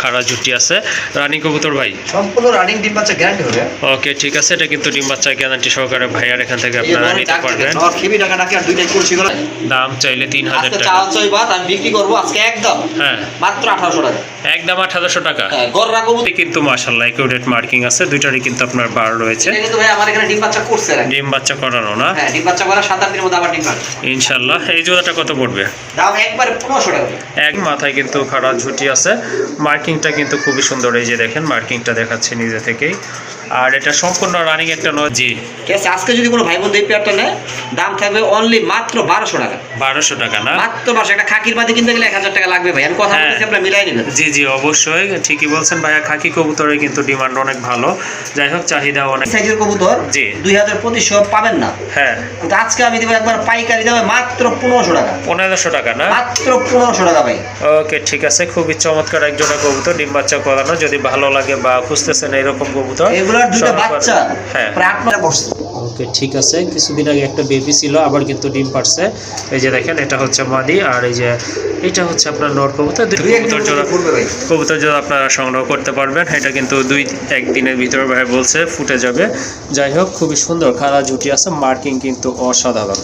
খাড়া জুটি আছে। রানী কবুতর ভাই? সম্পূর্ণ রানিং ডিম বাচ্চা গ্যারান্টি হবে। ওকে ঠিক আছে এটা কিন্তু ডিম বাচ্চা গ্যারান্টি সহকারে ভাইয়ার এখান থেকে আপনারা নিতে পারবেন। দাম চাইলে তিন হাজার টাকা। আমি বিক্রি করব আজকে একদম। হ্যাঁ। মাত্র আঠারোশো টাকা। একদম আঠারোশো টাকা। হ্যাঁ রাখব এটি কিন্তু মাসাল্লাহ একুরেট মার্কিং আছে দুইটারই কিন্তু আপনার বার রয়েছে। কিন্তু ভাই আমার এখানে ডিম বাচ্চা করছে আর ডিম বাচ্চা করানো না? হ্যাঁ ডিম বাচ্চা করা সাত আট দিনের মধ্যে আবার ডিম পাবে ইনশাল্লাহ এই জোড়াটা কত পড়বে? দাম একবারে পনেরোশো টাকা। এক মাথায় কিন্তু খাড়া ঝুটি আছে। মার্কিংটা কিন্তু খুবই সুন্দর। এই যে দেখেন মার্কিংটা দেখাচ্ছে নিজে থেকেই। আর এটা সম্পূর্ণ রানিং একটা নয়। জি। ঠিক আছে আজকে যদি কোনো ভাই বোন এই পেয়ারটা নেয় দাম থাকবে অনলি মাত্র বারোশো টাকা। বারোশো টাকা না? মাত্র বারোশো একটা খাকির বাদে কিনতে গেলে এক হাজার টাকা লাগবে ভাই। আমি কথা হ্যাঁ। বলতেছি আপনারা মিলাই নেবেন। জি জি অবশ্যই। ঠিকই বলছেন ভাইয়া খাকি কবুতরের কিন্তু ডিমান্ড অনেক ভালো। যাই হোক চাহিদা অনেক। সাইজের কবুতর জি। দুই হাজার পঁচিশশো পাবেন না। হ্যাঁ। কিন্তু আজকে আমি দেবো একবার পাইকারি দামে মাত্র পনেরোশো টাকা। পনেরোশো টাকা না? মাত্র পনেরোশো টাকা ভাই। ওকে ঠিক আছে। খুবই চমৎকার একজোড়া কবুতর ডিম বাচ্চা করানো। যদি ভালো লাগে বা খুঁজতেছেন এরকম কবুতর দুটো বাচ্চা হ্যাঁ। প্রায় আট মাস বসছে ওকে ঠিক আছে। কিছুদিন আগে একটা বেবি ছিল আবার কিন্তু ডিম পারছে এই যে দেখেন এটা হচ্ছে মাদি আর এই যে এটা হচ্ছে আপনার নর কবুতর। কবুতর জোড়া কবুতর জোড়া আপনারা সংগ্রহ করতে পারবেন। এটা কিন্তু দুই একদিনের ভিতরে ভাই বলছে ফুটে যাবে। যাই হোক খুবই সুন্দর খাড়া জুটি আছে মার্কিং কিন্তু অসাধারণ।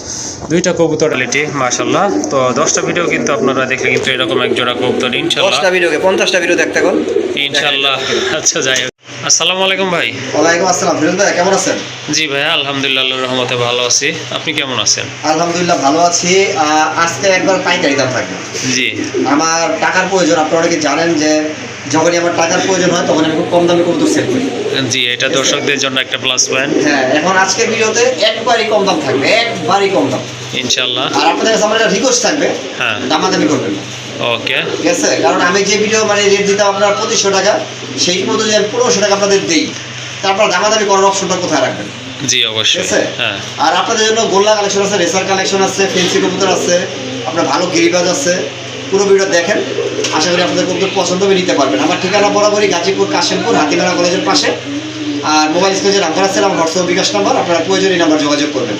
দুইটা কবুতর কোয়ালিটি মাশাল্লাহ তো দশটা ভিডিও কিন্তু আপনারা দেখলে কিন্তু এরকম এক জোড়া কবুতর ইনশাল্লাহ দশটা ভিডিওকে পঞ্চাশটা ভিডিও দেখতে ইনশাল্লাহ আচ্ছা যাই হোক। আসসালামু আলাইকুম ভাই। ওয়ালাইকুম আসসালাম। ফিরোজ ভাই কেমন আছেন? জি ভাই আলহামদুলিল্লাহ আল্লাহর রহমতে ভালো আছি। আপনি কেমন আছেন? আলহামদুলিল্লাহ ভালো আছি। আজকে একবার পাইকারি দাম থাকবে। জি। আমার টাকার প্রয়োজন আপনারা অনেকে জানেন যে যখনই আমার টাকার প্রয়োজন হয় তখন আমি খুব কম দামে কবুতর সেল করি। জি এটা দর্শকদের জন্য একটা প্লাস পয়েন্ট হ্যাঁ এখন আজকের ভিডিওতে একবারই কম দাম থাকবে একবারই কম দাম। ইনশাল্লাহ আর আপনাদের কাছে আমার একটা রিকোয়েস্ট থাকবে হ্যাঁ। দামাদামি করবেন। না ওকে ঠিক আছে কারণ আমি যে ভিডিও মানে রেট দিতাম আপনার পঁচিশশো টাকা সেই মতো যদি আমি পনেরোশো টাকা আপনাদের দিই তারপর দামাদামি করার অপশনটা কোথায় রাখবেন? জি অবশ্যই। হ্যাঁ। আর আপনাদের জন্য গোল্লা কালেকশন আছে রেসার কালেকশন আছে ফেন্সি কবুতর আছে আপনার ভালো গিরিবাজ আছে পুরো ভিডিও দেখেন। আশা করি আপনাদের কবুতর পছন্দ হবে নিতে পারবেন। আমার ঠিকানা বরাবরই গাজীপুর কাশিমপুর হাতিমেলা কলেজের পাশে। আর মোবাইল স্ক্রিনে নাম্বার আছে আমার হোয়াটসঅ্যাপ বিকাশ নাম্বার আপনারা প্রয়োজনীয় নাম্বার যোগাযোগ করবেন।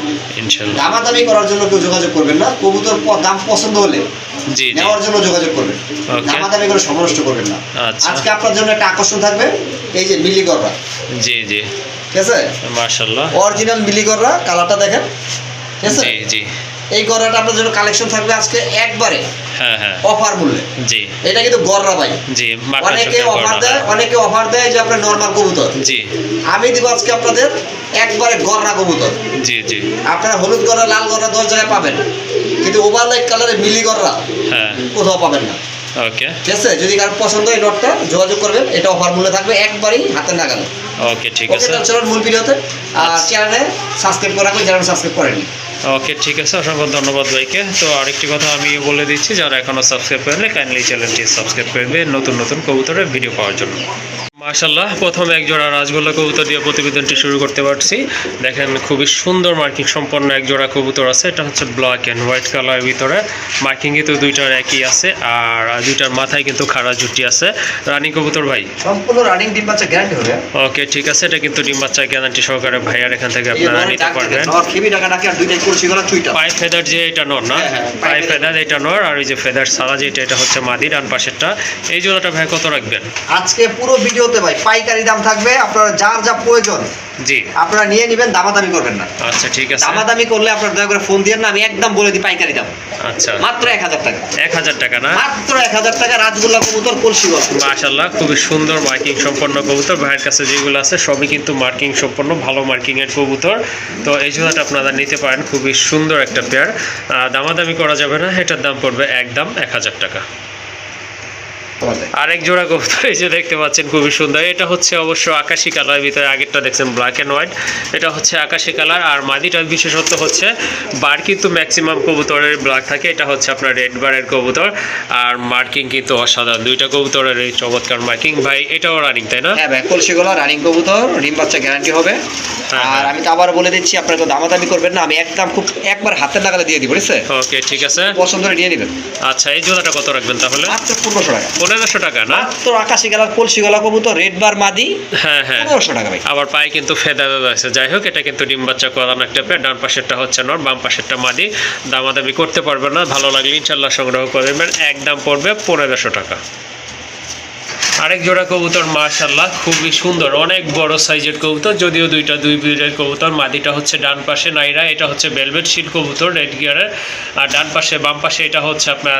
দামাদামি করার জন্য কেউ যোগাযোগ করবেন না। কবুতর দাম পছন্দ হলে জি নেওয়ার জন্য যোগাযোগ করবেন। দামা দামি করে সময় করবেন না। আচ্ছা। আজকে আপনার জন্য একটা আকর্ষণ থাকবে এই যে মিলিগররা জি জি। ঠিক আছে? মাশাল্লাহ অরিজিনাল মিলিগররা কালারটা দেখেন। ঠিক আছে? জি জি। এই গররাটা আপনার জন্য কালেকশন থাকবে আজকে একবারে হ্যাঁ হ্যাঁ। অফার মূল্যে জি। এটা কিন্তু গররা ভাই। জি অনেকে অফার দেয় হ্যাঁ। অনেকে অফার দেয় যে আপনার নর্মাল কবুতর। জি। আমি দিব আজকে আপনাদের একবারে গররা কবুতর। জি জি। আপনারা হলুদ গররা লাল গররা দশ জায়গায় পাবেন। কিন্তু ওভার লাইট কালারে মিলি গররা হ্যাঁ। কোথাও পাবেন না। ওকে। ঠিক আছে? যদি কারও পছন্দ হয় নটটা যোগাযোগ করবেন। এটা অফার মূল্যে থাকবে একবারই হাতের নাগালে। ওকে ঠিক আছে। চলুন মূল ভিডিওতে। আর। চ্যানেলে সাবস্ক্রাইব করা রাখবেন। যারা সাবস্ক্রাইব করেনি ওকে ঠিক আছে, অসংখ্য ধন্যবাদ ভাইকে। তো আরেকটি কথা আমি বলে দিচ্ছি, যারা এখনও সাবস্ক্রাইব করেননি কাইন্ডলি চ্যানেলটি সাবস্ক্রাইব করবে নতুন নতুন কবুতরের ভিডিও পাওয়ার জন্য। মাশাল্লাহ প্রথমে এক জোড়া রাজগোল্লা কবুতর দিয়ে প্রতিবেদনটি শুরু করতে পারছি। দেখেন খুবই সুন্দর মার্কিং সম্পন্ন এক জোড়া কবুতর আছে। এটা হচ্ছে ব্ল্যাক অ্যান্ড হোয়াইট কালারের ভিতরে। মার্কিং কিন্তু দুইটার একই আছে আর দুইটার মাথায় কিন্তু খাড়া জুটি আছে। রানী কবুতর ভাই? সম্পূর্ণ রানিং ডিম বাচ্চা গ্যারান্টি হবে। ওকে ঠিক আছে। এটা কিন্তু ডিম বাচ্চা গ্যারান্টি সহকারে ভাইয়ার এখান থেকে আপনারা নিতে পারবেন। পাই ফেদার যে এটা নর না? হ্যাঁ, হ্যাঁ, পাই ফেদার। এটা নর আর ওই যে ফেদার সাদা যেটা এটা হচ্ছে মাদি ডান পাশেরটা। এই জোড়াটা ভাই কত রাখবেন? আজকে পুরো ভিডিওতে ভাই পাইকারি দাম থাকবে আপনার যার যা প্রয়োজন জি। আপনারা নিয়ে নেবেন দামাদামি করবেন না। আচ্ছা ঠিক আছে। দামাদামি করলে আপনার দয়া করে ফোন দিয়ে না আমি একদম বলে দিই পাইকারি দাম। আচ্ছা। মাত্র এক হাজার টাকা। এক হাজার টাকা না? মাত্র এক হাজার টাকা রাজগোল্লা কবুতর কলসি গল্প মাশাল্লাহ খুবই সুন্দর মার্কিং সম্পন্ন কবুতর। ভাইয়ের কাছে যেগুলো আছে সবই কিন্তু মার্কিং সম্পন্ন ভালো মার্কিং এর কবুতর। তো এই জোড়াটা আপনারা নিতে পারেন খুবই সুন্দর একটা পেয়ার দামাদামি করা যাবে না এটার দাম পড়বে একদম এক হাজার টাকা। আরেক জোড়া কবুতর এই যে দেখতে পাচ্ছেন খুবই সুন্দর। এটা হচ্ছে অবশ্য আকাশি কালার ভিতরে আগেরটা দেখছেন ব্ল্যাক অ্যান্ড হোয়াইট এটা হচ্ছে আকাশি কালার আর মাদিটার বিশেষত্ব হচ্ছে বার কিন্তু ম্যাক্সিমাম কবুতরের ব্ল্যাক থাকে। এটা হচ্ছে আপনার রেড বারের কবুতর আর মার্কিং কিন্তু অসাধারণ। দুইটা কবুতরের এই চমৎকার মার্কিং ভাই এটাও রানিং তাই না? হ্যাঁ ভাই রানিং কবুতর ডিম বাচ্চা গ্যারান্টি হবে। হ্যাঁ, আর হ্যাঁ। আমি তো আবার বলে দিচ্ছি আপনারা কেউ দামাদামি করবেন না। আমি একদম খুব একবার হাতের নাগালে দিয়ে দিব বুঝছে ওকে ঠিক আছে। পছন্দ করে নিয়ে নেবেন। আচ্ছা এই জোড়াটা কত রাখবেন তাহলে? মাত্র পনেরোশো টাকা। পনেরোশো টাকা না? মাত্র আকাশি কালার কলসি গলা কবুতর রেড বার মাদি হ্যাঁ হ্যাঁ। পনেরোশো টাকা ভাই। আবার পায়ে কিন্তু ফেদা দাদা আছে। যাই হোক এটা কিন্তু ডিম বাচ্চা করানো একটা পেয়ে ডান পাশেরটা হচ্ছে নর বাম পাশেরটা মাদি। দামাদামি করতে পারবে না ভালো লাগলে ইনশাল্লাহ সংগ্রহ করবেন এক দাম পড়বে পনেরোশো টাকা। আরেক জোড়া কবুতর মাশাল্লাহ খুবই সুন্দর অনেক বড় সাইজের কবুতর যদিও দুইটা দুই বিড়ের কবুতর মাদিটা হচ্ছে ডান পাশে নাইরা এটা হচ্ছে বেলভেট শিল কবুতর রেড গিয়ারের আর ডান পাশে বাম পাশে এটা হচ্ছে আপনার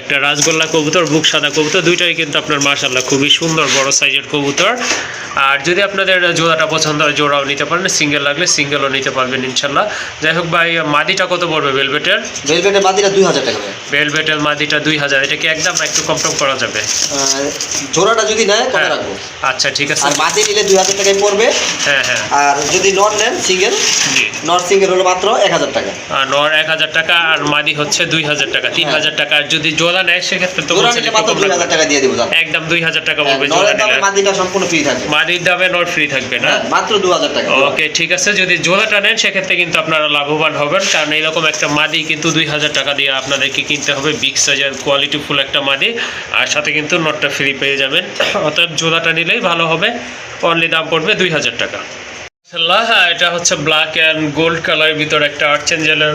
একটা রাজগোল্লা কবুতর বুক সাদা কবুতর দুইটাই কিন্তু আপনার মাশাল্লাহ খুবই সুন্দর বড় সাইজের কবুতর। আর যদি আপনাদের জোড়াটা পছন্দ হয় জোড়াও নিতে পারেন সিঙ্গেল লাগলে সিঙ্গেলও নিতে পারবেন ইনশাল্লাহ যাই হোক ভাই মাদিটা কত পড়বে বেলভেটের ভেলভেটের মাদিটা দুই হাজার টাকা বেলভেটের মাদিটা দুই হাজার এটা কি একদম একটু কম করা যাবে? জোড়াটা যদি নেয় কত হ্যাঁ। রাখব? আচ্ছা ঠিক আছে। আর মাদি নিলে দুই হাজার টাকায় পড়বে। হ্যাঁ হ্যাঁ। আর যদি নট নেন সিঙ্গেল জি। নট সিঙ্গেল হলো মাত্র এক হাজার টাকা। আর নর এক হাজার টাকা আর মাদি হচ্ছে দুই হাজার টাকা তিন হ্যাঁ। হাজার টাকা। আর যদি জোড়া নেয় সেক্ষেত্রে তো মাত্র দুই। হাজার টাকা দিয়ে দেবো একদম দুই হাজার টাকা পড়বে জোড়া নিলে। মাদিটা সম্পূর্ণ ফ্রি থাকবে। মাদির দামে নট ফ্রি থাকবে না? হ্যাঁ, মাত্র দু হাজার টাকা। ওকে ঠিক আছে। যদি জোড়াটা নেন সেক্ষেত্রে কিন্তু আপনারা লাভবান হবেন। কারণ এইরকম একটা মাদি কিন্তু দুই হাজার টাকা দিয়ে আপনাদেরকে কিনতে হবে। বিগ সাইজের কোয়ালিটি ফুল একটা মাদি। আর সাথে কিন্তু নটটা ফ্রি পেয়ে যাবেন অতএব জোড়াটা নিলেই ভালো হবে। অনলি দাম পড়বে দুই হাজার টাকা। মাশাআল্লাহ, হ্যাঁ, এটা হচ্ছে ব্ল্যাক অ্যান্ড গোল্ড কালারের ভিতর একটা আর্চেঞ্জেলের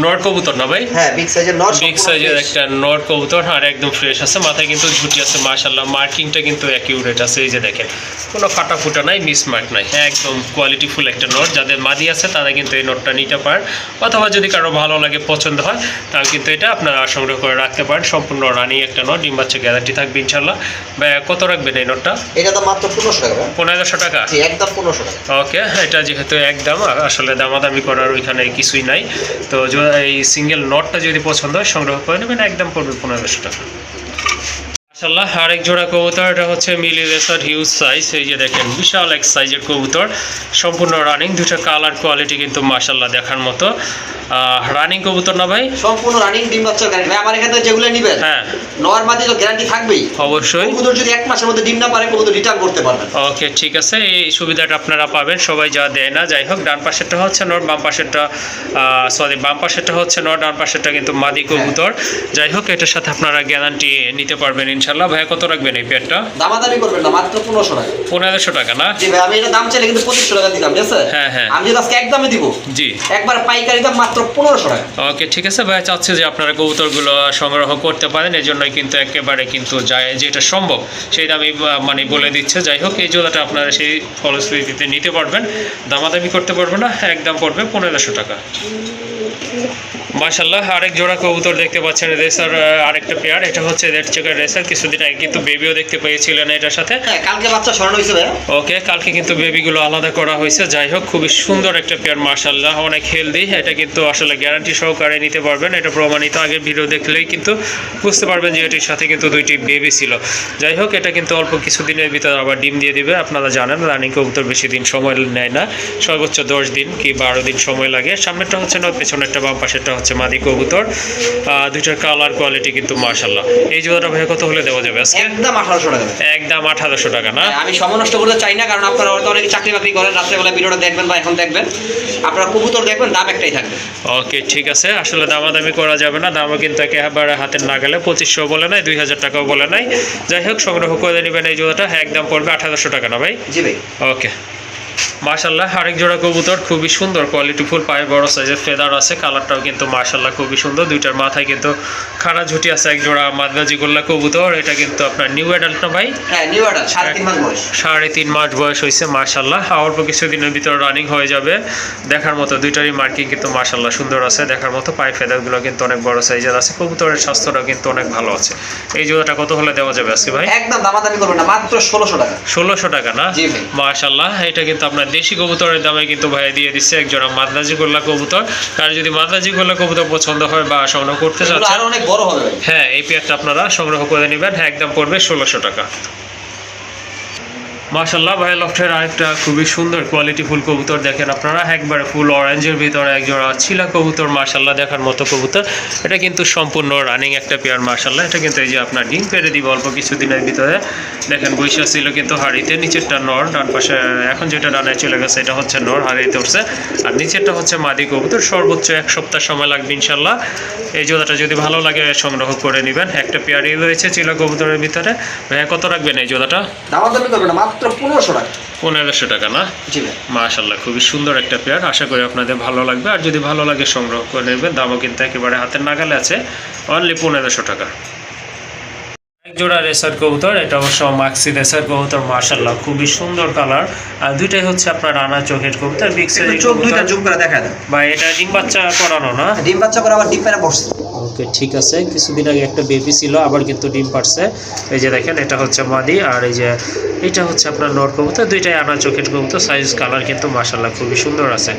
নর কবুতর না ভাই? হ্যাঁ বিগ সাইজের নট বিগ সাইজের একটা নর কবুতর আর একদম ফ্রেশ আছে। মাথায় কিন্তু ঝুটি আছে মার্কিংটা কিন্তু অ্যাকিউরেট আছে এই যে দেখেন। কোনো ফাটা ফুটা নাই মিসমার্ক নাই। একদম কোয়ালিটি ফুল একটা নট যাদের মাদি আছে তারা কিন্তু এই নোটটা নিতে পারেন অথবা যদি কারও ভালো লাগে পছন্দ হয় তাহলে কিন্তু এটা আপনারা সংগ্রহ করে রাখতে পারেন। সম্পূর্ণ রানি একটা নট ডিম বাচ্চা গ্যারান্টি থাকবে কত রাখবেন এই নোটটা এটা তো মাত্র পনেরোশো টাকা পনেরোশো টাকা? একদম পনেরোশো টাকা। ওকে এটা যেহেতু একদম আসলে দামাদামি করার ওইখানে কিছুই নাই। তো এই সিঙ্গেল নটটা যদি পছন্দ হয় সংগ্রহ করে নেবেন একদম পড়বে পনেরোশো টাকা। মাশাল্লাহ আরেক জোড়া কবুতর এটা হচ্ছে মিলি রেসার হিউজ সাইজ এই যে দেখেন বিশাল এক সাইজের কবুতর সম্পূর্ণ রানিং দুটো কালার কোয়ালিটি কিন্তু মাশাল্লাহ দেখার মতো। রানিং কবুতর না ভাই? সম্পূর্ণ রানিং ডিম বাচ্চার গ্যারান্টি ভাই আমার এখানে যেগুলো নিবেন হ্যাঁ। নর মাদি তো গ্যারান্টি থাকবেই। অবশ্যই। কবুতর যদি এক মাসের মধ্যে ডিম না পারে কবুতর রিটার্ন করতে পারবেন। ওকে ঠিক আছে এই সুবিধাটা আপনারা পাবেন সবাই যা দেয় না যাই হোক ডান পাশেরটা হচ্ছে নট বাম পাশেরটা সরি বাম পাশেরটা হচ্ছে নট ডান পাশেরটা কিন্তু মাদি কবুতর। যাই হোক এটার সাথে আপনারা গ্যারান্টি নিতে পারবেন ইনশাল্লাহ ভাইয়া কত রাখবেন এই পেয়ারটা? দামাদামি করবেন না মাত্র পনেরোশো টাকা। পনেরোশো টাকা না? জি ভাই আমি এটা দাম চাইলে কিন্তু পঁচিশশো টাকা দিলাম ঠিক আছে? হ্যাঁ, হ্যাঁ। আমি যদি আজকে একদমে দিব জি। একবার পাইকারি দাম মাত্র পনেরোশো টাকা। ওকে ঠিক আছে। ভাইয়া চাচ্ছি যে আপনারা কবুতরগুলো সংগ্রহ করতে পারেন এই জন্যই কিন্তু একেবারে কিন্তু যায় যেটা সম্ভব আমি আহ, মানে বলে দিচ্ছে। যাই হোক এই জোড়াটা আপনারা সেই ফলশ্রুতিতে নিতে পারবেন। দামাদামি করতে পারবেন না একদম পড়বে পনেরোশো টাকা। মাশাল্লাহ আরেক জোড়া কবুতর দেখতে পাচ্ছেন রেসার আরেকটা পেয়ার এটা হচ্ছে রেড চেকার রেসার কিছুদিন আগে কিন্তু বেবিও দেখতে পেয়েছিলেন এটার সাথে। হ্যাঁ কালকে বাচ্চা সরানো হয়েছে ভাই। ওকে কালকে কিন্তু বেবিগুলো আলাদা করা হয়েছে। যাই হোক খুবই সুন্দর একটা পেয়ার মার্শাল্লাহ অনেক হেলদি এটা কিন্তু আসলে গ্যারান্টি সহকারে নিতে পারবেন। এটা প্রমাণিত আগের ভিডিও দেখলেই কিন্তু বুঝতে পারবেন যে এটির সাথে কিন্তু দুইটি বেবি ছিল। যাই হোক এটা কিন্তু অল্প কিছুদিনের ভিতরে আবার ডিম দিয়ে দিবে। আপনারা জানেন রানিং কবুতর বেশি দিন সময় নেয় না। সর্বোচ্চ দশ দিন কি বারো দিন সময় লাগে। সামনেটা হচ্ছে নয় পেছনেরটা বাম পাশেরটা হচ্ছে মাদি কবুতর। দুইটার কালার কোয়ালিটি কিন্তু মার্শাল্লাহ এই জোড়াটা ভাইয়া কত হলে দেওয়া যাবে আজকে? একদম আঠারোশো টাকা। একদম আঠারোশো টাকা না? হ্যাঁ, আমি সময় নষ্ট করতে চাই না কারণ আপনারা হয়তো অনেকে চাকরি বাকরি করেন রাত্রেবেলা ভিডিওটা দেখবেন বা এখন দেখবেন। আপনারা কবুতর দেখবেন দাম একটাই থাকবে। ওকে ঠিক আছে। আসলে দামাদামি করা যাবে না দামও কিন্তু একেবারে হাতের না গেলে পঁচিশশো বলে নাই দুই হাজার টাকাও বলে নাই। যাই হোক সংগ্রহ করে নেবেন এই জোড়াটা। একদম পড়বে আঠারোশো টাকা না ভাই? জি ভাই। ওকে। মার্শাল্লাহ আরেক জোড়া কবুতর খুবই সুন্দর কোয়ালিটি ফুল পায়ে বড় সাইজের ফেদার আছে কালারটাও কিন্তু মার্শাল্লাহ খুবই সুন্দর দুইটার মাথায় কিন্তু খাড়া ঝুটি আছে এক জোড়া মাদবাজি গোল্লা কবুতর এটা কিন্তু আপনার নিউ অ্যাডাল্ট না ভাই? হ্যাঁ সাড়ে তিন মাস বয়স। হয়েছে মার্শাল্লাহ অল্প কিছুদিনের ভিতর রানিং হয়ে যাবে দেখার মতো দুইটারই মার্কিং কিন্তু মার্শাল্লাহ সুন্দর আছে দেখার মতো পায়ে ফেদারগুলো কিন্তু অনেক বড় সাইজের আছে কবুতরের স্বাস্থ্যটাও কিন্তু অনেক ভালো আছে। এই জোড়াটা কত হলে দেওয়া যাবে আজকে ভাই? একদম দামাদামি করবেন না মাত্র ষোলোশো টাকা। ষোলোশো টাকা না? ভাই। এটা কিন্তু আপনার দেশি কবুতরের দামে কিন্তু ভাই দিয়ে দিচ্ছে একজোড়া মাদ্রাজি গোল্লা কবুতর। আর যদি মাদ্রাজি গোল্লা কবুতর পছন্দ হয় বা সংগ্রহ করতে চাচ্ছেন অনেক বড় হবে হ্যাঁ এই পেয়ারটা আপনারা সংগ্রহ করে নেবেন। হ্যাঁ একদম পড়বে ষোলোশো টাকা। মাশাল্লাহ ভাই লফটের আরেকটা খুবই সুন্দর কোয়ালিটি ফুল কবুতর দেখেন আপনারা। একবারে ফুল অরেঞ্জের ভিতরে একজোড়া ছিলা কবুতর মাশাল্লাহ দেখার মতো কবুতর। এটা কিন্তু সম্পূর্ণ রানিং একটা পেয়ার মাশাল্লাহ এটা কিন্তু এই যে আপনার ডিম পেড়ে দিব অল্প কিছুদিনের ভিতরে। দেখেন বৈশা ছিল কিন্তু হাড়িতে নিচেরটা নর, ডান পাশে এখন যেটা ডানায় চলে গেছে, এটা হচ্ছে নর হাড়িতে উঠছে। আর নিচেরটা হচ্ছে মাদি কবুতর, সর্বোচ্চ এক সপ্তাহ সময় লাগবে ইনশাল্লাহ এই জোড়াটা যদি ভালো লাগে সংগ্রহ করে নেবেন। একটা পেয়ারই রয়েছে চিলা কবুতরের ভিতরে। ভাইয়া কত রাখবেন এই জোড়াটা? করবেন না মাত্র পনেরোশো টাকা। পনেরোশো টাকা না? জি ভাই। মাশাল্লাহ খুবই সুন্দর একটা পেয়ার আশা করি আপনাদের ভালো লাগবে। আর যদি ভালো লাগে সংগ্রহ করে নেবেন দামও কিন্তু একেবারে হাতের নাগালে আছে। অনলি পনেরোশো টাকা। এক জোড়া রেসার কবুতর এটা অবশ্য মাক্সি রেসার কবুতর মার্শাল্লাহ খুবই সুন্দর কালার আর দুইটাই হচ্ছে আপনার রানা চোখের কবুতর বিগ সাইজের চোখ দুইটা জুম করে দেখা বা এটা ডিম বাচ্চা করানো না? ডিম বাচ্চা করে আবার ডিম পেরা বসছে। ওকে ঠিক আছে। কিছুদিন আগে একটা বেবি ছিল আবার কিন্তু ডিম পারছে এই যে দেখেন এটা হচ্ছে মাদি আর এই যে এটা হচ্ছে আপনার নর কবুতর। দুইটাই আনা চোখের কবুতর সাইজ কালার কিন্তু মার্শাল্লাহ খুবই সুন্দর আছে।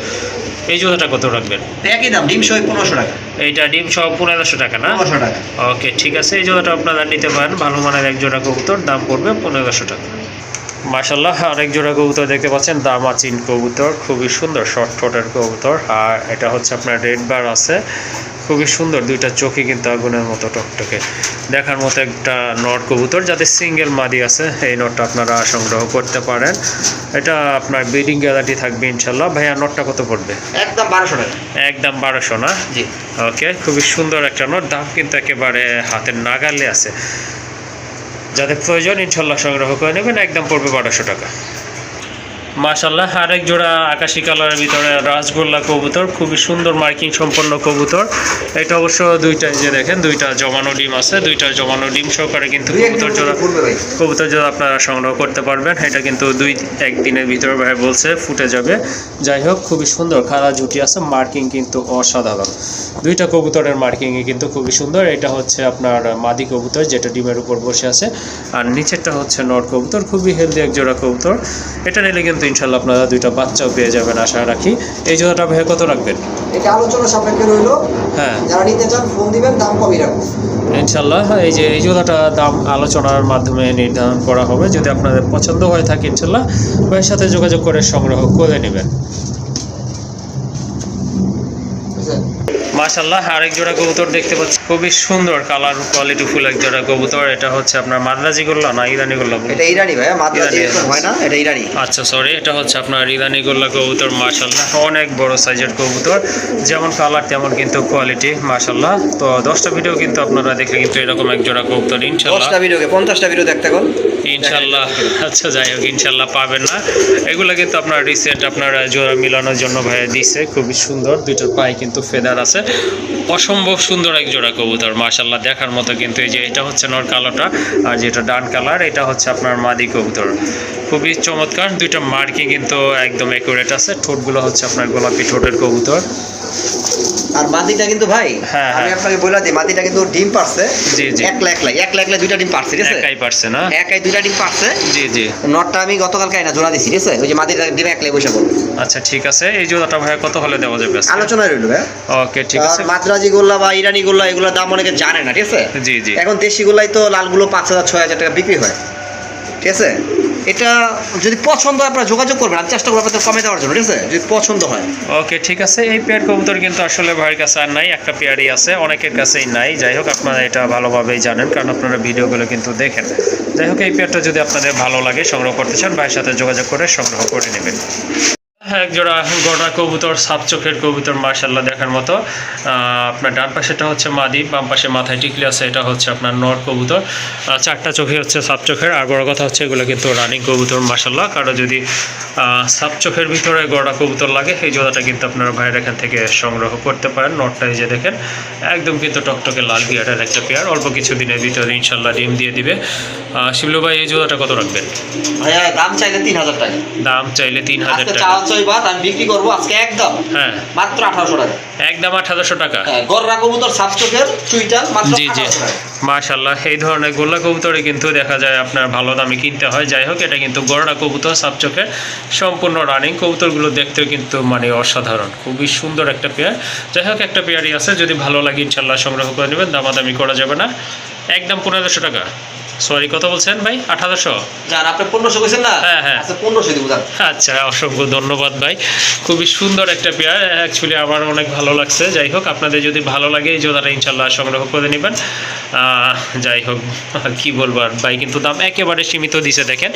এই জোড়াটা কত রাখবেন? একই দাম ডিম সহ পনেরোশো টাকা। এইটা ডিম সহ পনেরোশো টাকা না? পনেরোশো টাকা। ওকে ঠিক আছে। এই জোড়াটা আপনারা নিতে পারেন। ভালো মানের এক জোড়া কবুতর দাম পড়বে পনেরোশো টাকা। মার্শাল্লাহ আরেক জোড়া কবুতর দেখতে পাচ্ছেন দামাচিন কবুতর খুবই সুন্দর শর্ট ঠোঁটের কবুতর। আর এটা হচ্ছে আপনার রেড বার আছে। খুবই সুন্দর দুইটা চোখে কিন্তু আগুনের মতো টকটকে। দেখার মতো একটা নট কবুতর যাতে সিঙ্গেল মাদি আছে এই নটটা আপনারা সংগ্রহ করতে পারেন। এটা আপনার ব্রিডিং গ্যালারি থাকবে ইনশাল্লাহ ভাইয়া নটটা কত পড়বে? একদম বারোশো টাকা। একদম বারোশো না? জি। ওকে খুবই সুন্দর একটা নোট। দাম কিন্তু একেবারে হাতের নাগালে আছে। যাদের প্রয়োজন ইনশাল্লাহ সংগ্রহ করে নেবেন। একদম পড়বে বারোশো টাকা। মাশাল্লাহ আরেক জোড়া আকাশি কালারের ভিতরে রাসগোল্লা কবুতর খুবই সুন্দর মার্কিং সম্পন্ন কবুতর। এটা অবশ্য দুইটা যে দেখেন দুইটা জমানো ডিম আছে দুইটা জমানো ডিম সহকারে কিন্তু কবুতর জোড়া কবুতর জোড়া আপনারা সংগ্রহ করতে পারবেন। এটা কিন্তু দুই একদিনের ভিতরে ভাই বলছে ফুটে যাবে। যাই হোক খুবই সুন্দর খাড়া জুটি আছে মার্কিং কিন্তু অসাধারণ। দুইটা কবুতরের মার্কিংই কিন্তু খুবই সুন্দর। এটা হচ্ছে আপনার মাদি কবুতর যেটা ডিমের উপর বসে আছে। আর নিচেরটা হচ্ছে নর কবুতর খুবই হেলদি এক জোড়া কবুতর। এটা নিলে কিন্তু ইনশাল্লাহ আপনারা দুইটা বাচ্চাও পেয়ে যাবেন আশা রাখি। এই জোড়াটা ভাই কত রাখবেন? এটা আলোচনা সাপেক্ষে রইল। হ্যাঁ। যারা নিতে চান ফোন দিবেন দাম কমই রাখব। ইনশাল্লাহ এই যে এই জোড়াটা দাম আলোচনার মাধ্যমে নির্ধারণ করা হবে। যদি আপনাদের পছন্দ হয়ে থাকে ইনশাল্লাহ ভাইয়ের সাথে যোগাযোগ করে সংগ্রহ করে নেবেন। মাশাল্লাহ আরেক জোড়া কবুতর দেখতে পাচ্ছি। খুবই সুন্দর কালার কোয়ালিটি ফুল এক জোড়া কবুতর। এটা হচ্ছে আপনার মাদ্রাজি গোল্লা না ইরানি গোল্লা এটা ইরানি ভাইয়া মাদ্রাজি হয় না এটা ইরানি। আচ্ছা সরি এটা হচ্ছে আপনার ইরানি গোল্লা কবুতর মাশাল্লাহ অনেক বড় সাইজের কবুতর। যেমন কালার তেমন কিন্তু কোয়ালিটি মাশাল্লাহ তো দশটা ভিডিও কিন্তু আপনারা দেখলে কিন্তু এরকম এক জোড়া কবুতর ইনশাল্লাহ দশটা ভিডিওকে পঞ্চাশটা ভিডিও দেখতে কোন ইনশাল্লাহ আচ্ছা যাই হোক ইনশাল্লাহ পাবেন না। এগুলো কিন্তু আপনার রিসেন্ট আপনার জোড়া মিলানোর জন্য ভাইয়া দিছে। খুবই সুন্দর দুইটার পায়ে কিন্তু ফেদার আছে। অসম্ভব সুন্দর এক জোড়া কবুতর মাশাল্লাহ দেখার মতো কিন্তু এই যে এটা হচ্ছে নর কালোটা আর যেটা ডান কালার, এটা হচ্ছে আপনার মাদি কবুতর। খুবই চমৎকার, দুইটা মার্কিং কিন্তু একদম অ্যাকুরেট আছে। ঠোঁটগুলো হচ্ছে আপনার গোলাপি ঠোঁটের কবুতর। আর মাদিটা কিন্তু ভাই হ্যাঁ, আমি হ্যাঁ। আপনাকে বলে দিই মাদিটা কিন্তু ডিম পারছে। জি, জি। এক লাখ এক লাখ দুইটা ডিম পারছে ঠিক আছে? একাই পারছে না? একাই দুইটা ডিম পারছে। জি জি। নটটা আমি গতকালকে না জোড়া দিছি ঠিক আছে? ওই যে মাদিটা ডিম একলাই বসে পড়বে আচ্ছা ঠিক আছে। এই জোড়াটা ভাইয়া কত হলে দেওয়া যাবে আজকে? আলোচনায় রইল ভাই। ওকে ঠিক আছে। মাদ্রাজি গোল্লা বা ইরানি গোল্লা এগুলোর দাম অনেকে জানে না ঠিক আছে? জি জি। এখন দেশি গোল্লাই তো লালগুলো পাঁচ হাজার ছয় হাজার টাকা বিক্রি হয় ঠিক আছে? এটা যদি পছন্দ হয়, আপনারা যোগাযোগ করবেন। আমি চেষ্টা করব আপনাদের কমে দেওয়ার জন্য, ঠিক আছে? যদি পছন্দ হয়। ওকে, ঠিক আছে। এই পেয়ার কবুতর কিন্তু আসলে ভাইয়ের কাছে আর নাই, একটা পেয়ারই আছে, অনেকের কাছেই নাই। যাই হোক, আপনারা এটা ভালোভাবেই জানেন, কারণ আপনারা ভিডিওগুলো কিন্তু দেখেন। যাই হোক, এই পেয়ারটা যদি আপনাদের ভালো লাগে, সংগ্রহ করতে চান, ভাইয়ের সাথে যোগাযোগ করে সংগ্রহ করে নেবেন। এক জোড়া গড়া কবুতর সাপ চোখের কবুতর মার্শাল্লাহ দেখার মতো। আপনার ডান পাশেটা হচ্ছে মাদি বাম পাশে মাথায় টিকলি আছে এটা হচ্ছে আপনার নর কবুতর। চারটা চোখে হচ্ছে সাপ চোখের আর বড় কথা হচ্ছে এগুলো কিন্তু রানিং কবুতর মার্শাল্লাহ কারও যদি সাপ চোখের ভিতরে গড়া কবুতর লাগে এই জোড়াটা কিন্তু আপনারা ভাইয়ের এখান থেকে সংগ্রহ করতে পারেন নটটা এই যে দেখেন একদম কিন্তু টকটকে লাল বিয়ারের একটা পেয়ার। অল্প কিছু দিনের ভিতরে ইনশাল্লাহ ডিম দিয়ে দিবে। আহ, শিবলু ভাই এই জোড়াটা কত রাখবেন? দাম চাইলে তিন হাজার টাকা। দাম চাইলে তিন হাজার টাকা। চাওয়া চাই আমি বিক্রি করব আজকে একদম। হ্যাঁ। মাত্র আঠারোশো টাকা। একদম আঠারোশো টাকা। হ্যাঁ গররা কবুতর সাবস্টকের চুইটাল মাত্র জি জি। মাশাল্লাহ এই ধরনের গোল্লা কবুতরে কিন্তু দেখা যায় আপনার ভালো দামে কিনতে হয়। যাই হোক এটা কিন্তু কবুতর সম্পূর্ণ রানিং কবুতরগুলো দেখতেও কিন্তু মানে অসাধারণ। খুবই সুন্দর একটা পেয়ার যাই হোক একটা পেয়ারই আছে। যদি ভালো লাগে ইনশাল্লাহ সংগ্রহ করে নেবেন। দামাদামি করা যাবে না। একদম পনেরোশো টাকা। সরি কত বলছেন ভাই? আঠারোশো? আপনি পনেরোশো না? হ্যাঁ, হ্যাঁ। আচ্ছা পনেরোশো দিব আচ্ছা অসংখ্য ধন্যবাদ ভাই। খুবই সুন্দর একটা পেয়ার অ্যাকচুয়ালি আমার অনেক ভালো লাগছে। যাই হোক আপনাদের যদি ভালো লাগে এই জোড়াটা ইনশাল্লাহ সংগ্রহ করে নেবেন। যাই হোক কি বলব আর ভাই কিন্তু দাম একেবারে সীমিত দিছে দেখেন।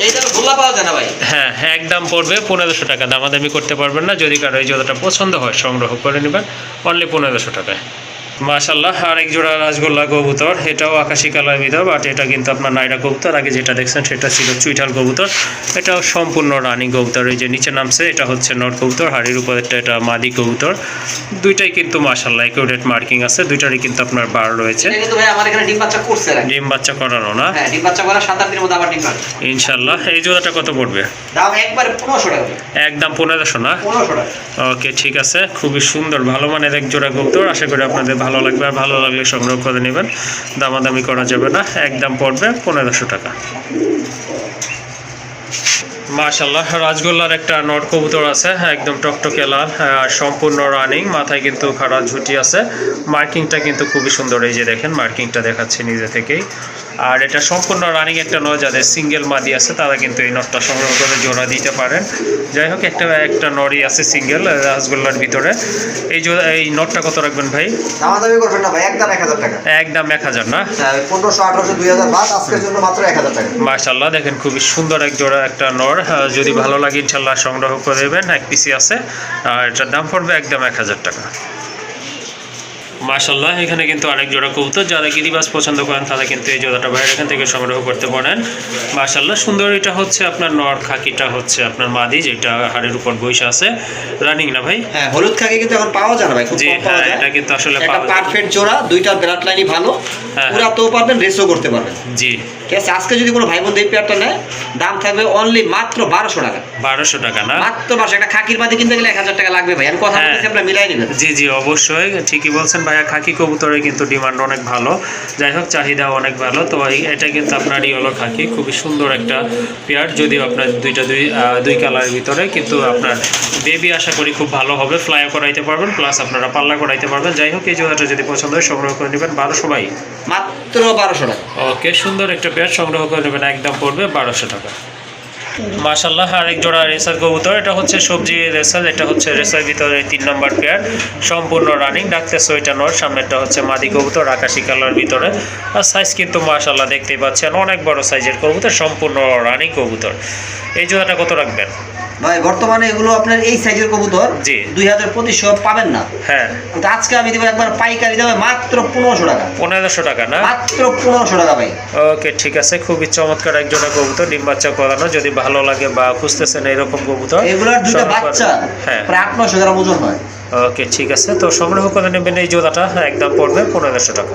ভাই? হ্যাঁ একদম পড়বে পনেরোশো টাকা। দামাদামি করতে পারবেন না যদি কারও এই জোড়াটা পছন্দ হয় সংগ্রহ করে নেবেন। অনলি পনেরোশো টাকায়। মাশাল্লাহ আরেক জোড়া রাজগোল্লা কবুতর এটাও আকাশি কালার ভিতর বাট এটা কিন্তু আপনার নাইরা কবুতর। আগে যেটা দেখছেন সেটা ছিল চুইঠাল কবুতর। এটাও সম্পূর্ণ রানিং কবুতর এই যে নিচে নামছে এটা হচ্ছে নর কবুতর হাড়ির উপরেরটা এটা মাদি কবুতর। দুইটাই কিন্তু মাশাল্লাহ একুরেট মার্কিং আছে দুইটারই কিন্তু আপনার বার রয়েছে। ডিম বাচ্চা আর করানো না? হ্যাঁ ইনশাল্লাহ এই জোড়াটা কত পড়বে? একদম পনেরোশো না? ওকে ঠিক আছে খুবই সুন্দর ভালো মানের এক জোড়া কবুতর। আশা করি আপনাদের ভালো লাগবে আর ভালো লাগলে সংগ্রহ করে নেবেন। দামাদামি করা যাবে না একদম পড়বে পনেরোশো টাকা। মাশাল্লাহ রাজগোল্লার একটা নট কবুতর আছে একদম টকটকে লাল আর সম্পূর্ণ রানিং, মাথায় কিন্তু খারাপ ঝুটি আছে। মার্কিংটা কিন্তু খুবই সুন্দর, এই যে দেখেন, মার্কিংটা দেখাচ্ছে নিজে থেকেই। আর এটা সম্পূর্ণ রানিং একটা নয় যাদের সিঙ্গেল মাদি আছে তারা কিন্তু এই নটটা সংগ্রহ করে জোড়া দিতে পারেন। যাই হোক একটা একটা নরই আছে সিঙ্গেল রাজগোল্লার ভিতরে। এই জো- এই নটটা কত রাখবেন ভাই? দামাদামি করবেন না ভাই একদম এক হাজার টাকা। একদম এক হাজার না? পনেরোশো আঠারোশো দুই হাজার বাদ আজকের জন্য মাত্র এক হাজার টাকা। মাশাল্লাহ দেখেন খুবই সুন্দর এক জোড়া একটা নর যদি ভালো লাগে ইনশাল্লাহ সংগ্রহ করে দেবেন এক পিসি আছে। আর এটার দাম পড়বে একদম এক হাজার টাকা। মাশাল্লাহ এখানে কিন্তু আরেক জোড়া কবুতর যারা গিরিবাস পছন্দ করেন তারা কিন্তু এই জোড়াটা বাইরে এখান থেকে সংগ্রহ করতে পারেন। মাশাল্লাহ সুন্দর এটা হচ্ছে আপনার নর খাকিটা হচ্ছে আপনার মাদি যেটা হাড়ের উপর বৈশা আছে। রানিং না ভাই? হ্যাঁ হলুদ খাকি কিন্তু এখন পাওয়া যায় না ভাই জি হ্যাঁ এটা কিন্তু আসলে একটা। পারফেক্ট জোড়া দুইটার ব্লাড লাইনই ভালো। হ্যাঁ। পুরাতেও পারবেন রেসও করতে পারবেন। জি। ঠিক আছে আজকে যদি কোনো ভাই বোন এই পেয়ারটা নেয় দাম থাকবে অনলি মাত্র বারোশো টাকা। বারোশো টাকা না? মাত্র বারোশো একটা খাকির মাদি কিনতে গেলে এক হাজার টাকা লাগবে ভাই আমি কথা হ্যাঁ। বলতেছি আপনারা মিলাই নেবেন। জি জি অবশ্যই ঠিকই বলছেন ভাইয়া খাকি কবুতরের কিন্তু ডিমান্ড অনেক ভালো। যাই হোক চাহিদা অনেক ভালো। তো এই- এটা কিন্তু আপনার ইয়েলো খাকি খুবই সুন্দর একটা পেয়ার। যদিও আপনার দুইটা দুই দুই কালারের ভিতরে কিন্তু আপনার বেবি আশা করি খুব ভালো হবে। ফ্লাই করাইতে পারবেন প্লাস আপনারা পাল্লা করাইতে পারবেন। যাই হোক এই জোড়াটা যদি পছন্দ হয় সংগ্রহ করে নেবেন। বারোশো ভাই। মাত্র বারোশো টাকা। ওকে সুন্দর একটা পেয়ার সংগ্রহ করে নেবেন। একদম পড়বে বারোশো টাকা। মাশাল্লাহ আরেক জোড়া রেসার কবুতর। এটা হচ্ছে সবজি রেসার, এটা হচ্ছে রেসার ভিতরে তিন নম্বর পেয়ার। সম্পূর্ণ রানিং ডাকতে ওইটা নর সামনেরটা হচ্ছে মাদি কবুতর, আকাশি কালার ভিতরে। আর সাইজ কিন্তু মাশাল্লাহ দেখতেই পাচ্ছেন, অনেক বড় সাইজের কবুতর, সম্পূর্ণ রানিং কবুতর। এই জোড়াটা কত রাখবেন? ভাই বর্তমানে এগুলো আপনার এই সাইজের কবুতর জি। দুই হাজার পঁচিশশো পাবেন না। হ্যাঁ। কিন্তু আজকে আমি দেবো একবার পাইকারি দামে মাত্র পনেরোশো টাকা। পনেরোশো টাকা না? মাত্র পনেরোশো টাকা ভাই। ওকে ঠিক আছে। খুবই চমৎকার এক জোড়া কবুতর ডিম বাচ্চা করানো যদি ভালো লাগে বা খুঁজতেছেন এরকম কবুতর এগুলোর দুটো বাচ্চা হ্যাঁ। প্রায় আট নশো গ্রাম ওজন হয়। ওকে ঠিক আছে। তো সংগ্রহ করে নেবেন এই জোড়াটা একদম পড়বে পনেরোশো টাকা।